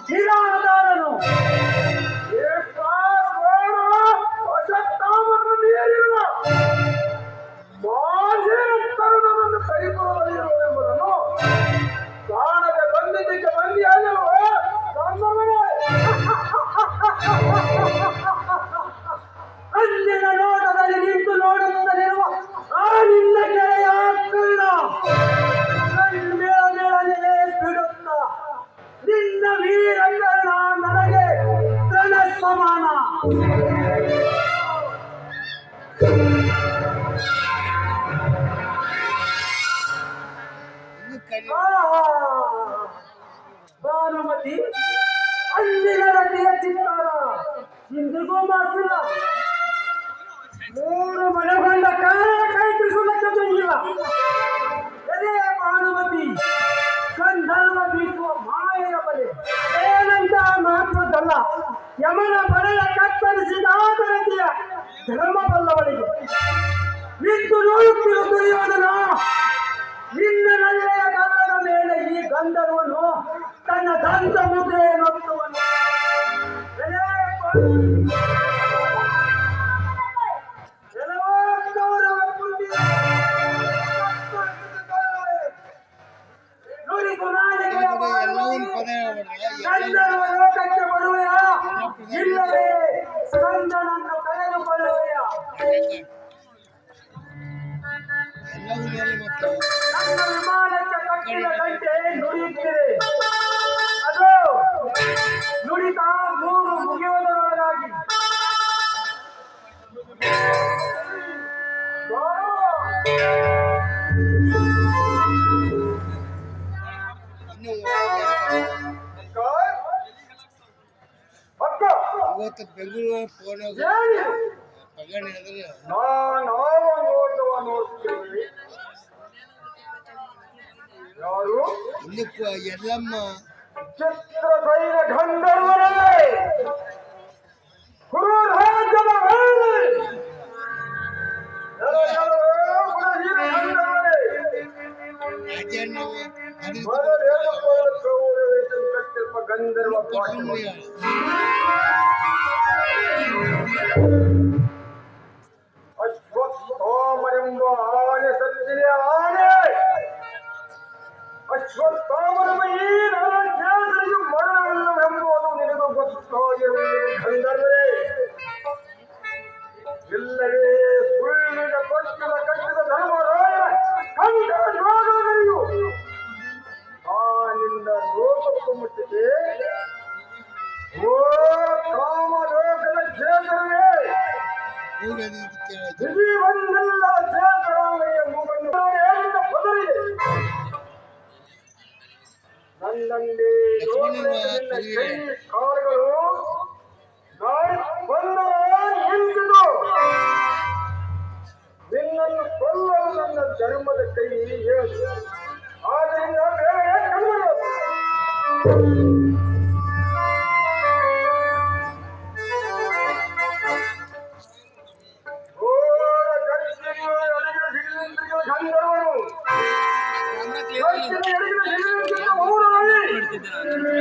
జీరాధారను ಭಾನುಮತಿ ಅಂದಿನ ನಟಿಯ ಚಿತ್ತಾರ ಇಂದಿಗೂ ಮಾತ್ರ ಮೂರು ಮನಗೊಂಡ ಕಾಲ ಕೈಪಿಸು ಧರ್ಮ ಬಲ್ಲವಳಿಗೆ ನಿಂತು ನೋಡುತ್ತಿರುವ ದುರ್ಯೋಧನ ನಿನ್ನ ನಲ್ಲೆಯ ಗಂಧದ ಮೇಲೆ ಈ ಗಂಧರ್ವನು ತನ್ನ ದಂತ ಮುದ್ರೆಯನ್ನು ನುಡಿತ ಮೂರು ಮುಗಿಯುವುದರೊಳಗಾಗಿ ಇವತ್ತು ಬೆಂಗಳೂರು ಫೋನ್ ಪಗಣ ಅಂದ್ರೆ ಇಲ್ಲಿ ಎಲ್ಲಮ್ಮ ಚಿತ್ರಸೈನ ಗಂಧರ್ವರೇ ಕುರುರಾಜನ ಗಂಧರ್ವ ನನ್ನಲ್ಲಿ ಕಾಲಗಳು ನಿಂತಿದು ನಿನ್ನನ್ನು ಕೊಲ್ಲಲು ನನ್ನ ಧರ್ಮದ ಕೈ ಹೇಳು ಆದ್ದರಿಂದ ಬೇರೆ ಕಣ್ಣು ಬಿದ್ದಿದ್ದೇನೆ